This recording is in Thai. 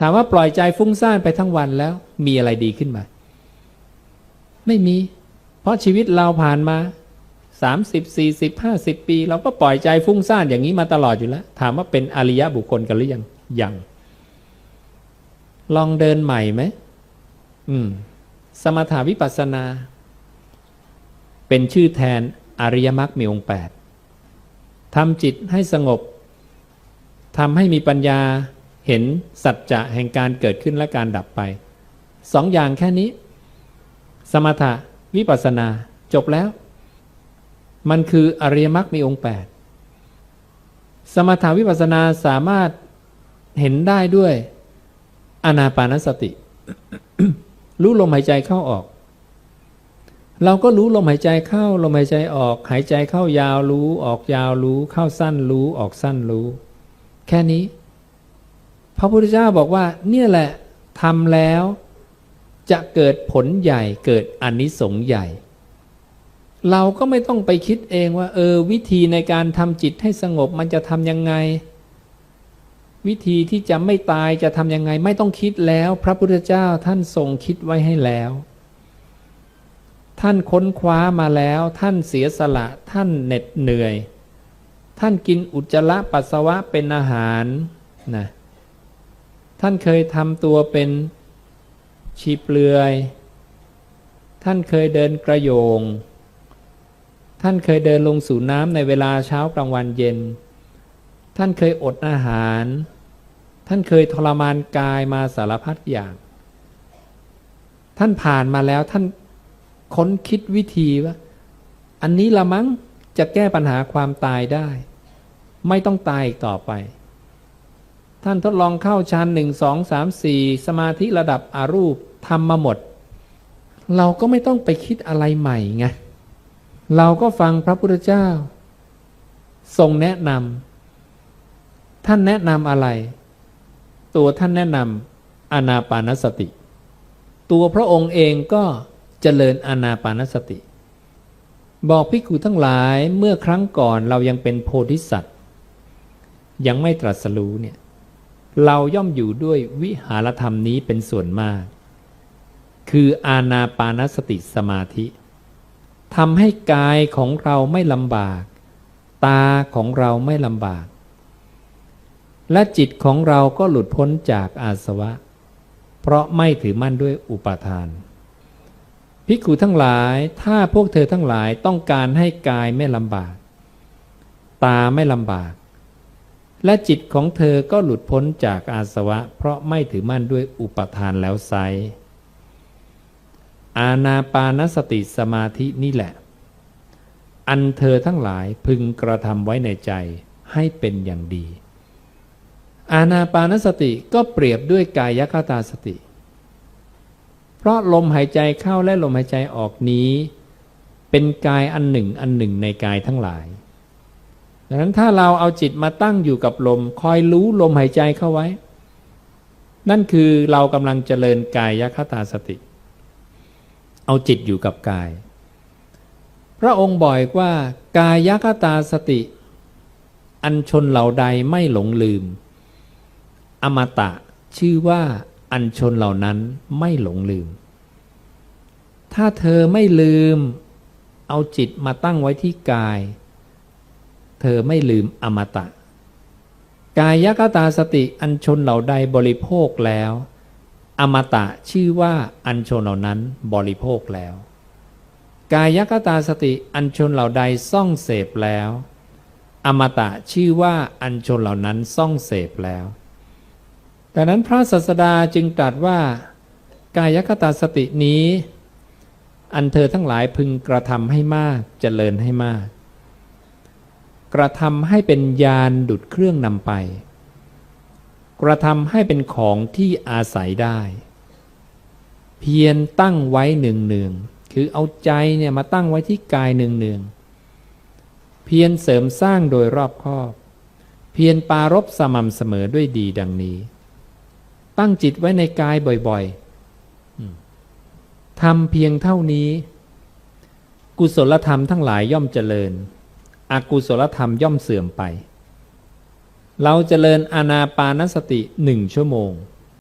ถามว่าปล่อยใจฟุ้งซ่านไปทั้งวันแล้วมีอะไรดีขึ้นมา ไม่มี เพราะชีวิตเราผ่านมา30 40 50ปี เราก็ปล่อยใจฟุ้งซ่านอย่างนี้มาตลอดอยู่แล้ว ถามว่าเป็นอริยะบุคคลกันหรือยังยังลองเดินใหม่ไหมอืม สมถาวิปัสสนา เป็นชื่อแทนอริยมรรคมีองค์แปดทำจิตให้สงบทำให้มีปัญญา เห็นสัจจะแห่งการเกิดขึ้นและการดับไปสองอย่างแค่นี้ สมถะวิปัสนาจบแล้ว มันคืออริยมรรคมีองค์แปดสมถาวิปัสนาสามารถเห็นได้ด้วยอนาปานสติ รู้ลมหายใจเข้าออก เราก็รู้ลมหายใจเข้าลมหายใจออก หายใจเข้ายาวรู้ ออกยาวรู้ เข้าสั้นรู้ออกสั้นรู้ แค่นี้ พระพุทธเจ้าบอกว่าเนี่ยแหละทำแล้วจะเกิดผลใหญ่เกิดอนนิสงส์ใหญ่ เราก็ไม่ต้องไปคิดเองว่า เออ วิธีในการทำจิตให้สงบมันจะทำยังไง วิธีที่จะไม่ตายจะทำยังไง ไม่ต้องคิดแล้ว พระพุทธเจ้าท่านทรงคิดไว้ให้แล้ว ท่านค้นคว้ามาแล้ว ท่านเสียสละ ท่านเหน็ดเหนื่อย ท่านกินอุจจาระปัสสาวะเป็นอาหารนะ ท่านเคยทำตัวเป็นชีเปลือย ท่านเคยเดินกระโยง ท่านเคยเดินลงสู่น้ำในเวลาเช้ากลางวันเย็น ท่านเคยอดอาหาร ท่านเคยทรมานกายมาสารพัดอย่าง ท่านผ่านมาแล้วท่านค้นคิดวิธีว่า อันนี้ละมั้งจะแก้ปัญหาความตายได้ ไม่ต้องตายอีกต่อไป ท่านทดลองเข้าชั้นหนึ่งสองสามสี่สมาธิระดับอารูปทำมาหมด เราก็ไม่ต้องไปคิดอะไรใหม่ไงเราก็ฟังพระพุทธเจ้า ทรงแนะนำท่านแนะนำอะไร ตัวท่านแนะนำอนาปานสติ ตัวพระองค์เองก็เจริญอนาปานสติ บอกภิกขุทั้งหลายเมื่อครั้งก่อนเรายังเป็นโพธิสัตว์ ยังไม่ตรัสรู้เนี่ย เราย่อมอยู่ด้วยวิหารธรรมนี้เป็นส่วนมาก คืออาณาปานสติสมาธิทำให้กายของเราไม่ลำบาก ตาของเราไม่ลำบาก และจิตของเราก็หลุดพ้นจากอาสวะ เพราะไม่ถือมั่นด้วยอุปาทานภิกขุทั้งหลายถ้าพวกเธอทั้งหลายต้องการให้กายไม่ลำบาก ตาไม่ลำบาก และจิตของเธอก็หลุดพ้นจากอาสวะ เพราะไม่ถือมั่นด้วยอุปทานแล้วไซอาณาปานสติสมาธินี่แหละ อันเธอทั้งหลายพึงกระทำไว้ในใจให้เป็นอย่างดี อาณาปานสติก็เปรียบด้วยกายคตาสติ เพราะลมหายใจเข้าและลมหายใจออกนี้ เป็นกายอันหนึ่งอันหนึ่งในกายทั้งหลาย ดังนั้นถ้าเราเอาจิตมาตั้งอยู่กับลม คอยรู้ลมหายใจเข้าไว้ นั่นคือเรากำลังเจริญกายยคตาสติ เอาจิตอยู่กับกาย พระองค์บอกว่ากายคตาสติ อันชนเหล่าใดไม่หลงลืม อมตะชื่อว่าอันชนเหล่านั้นไม่หลงลืม ถ้าเธอไม่ลืม เอาจิตมาตั้งไว้ที่กาย เธอไม่ลืมอมตะ กายกตาสติอันชนเหล่าใดบริโภคแล้ว อมตะชื่อว่าอันชนเหล่านั้นบริโภคแล้ว กายกตาสติอันชนเหล่าใดซ่องเสพแล้ว อมตะชื่อว่าอันชนเหล่านั้นซ่องเสพแล้วดังนั้นพระศาสดาจึงตรัสว่า กายคตาสตินี้ อันเธอทั้งหลายพึงกระทำให้มากเจริญให้มาก กระทำให้เป็นยานดุดเครื่องนำไป กระทำให้เป็นของที่อาศัยได้ เพียรตั้งไว้หนึ่งหนึ่งคือเอาใจเนี่ยมาตั้งไว้ที่กายหนึ่งหนึ่งเพียรเสริมสร้างโดยรอบคอบ เพียรปารบสม่ำเสมอด้วยดีดังนี้ ตั้งจิตไว้ในกายบ่อยๆทำเพียงเท่านี้ กุศลธรรมทั้งหลายย่อมเจริญ อกุศลธรรมย่อมเสื่อมไป เราเจริญอานาปานสติหนึ่งชั่วโมง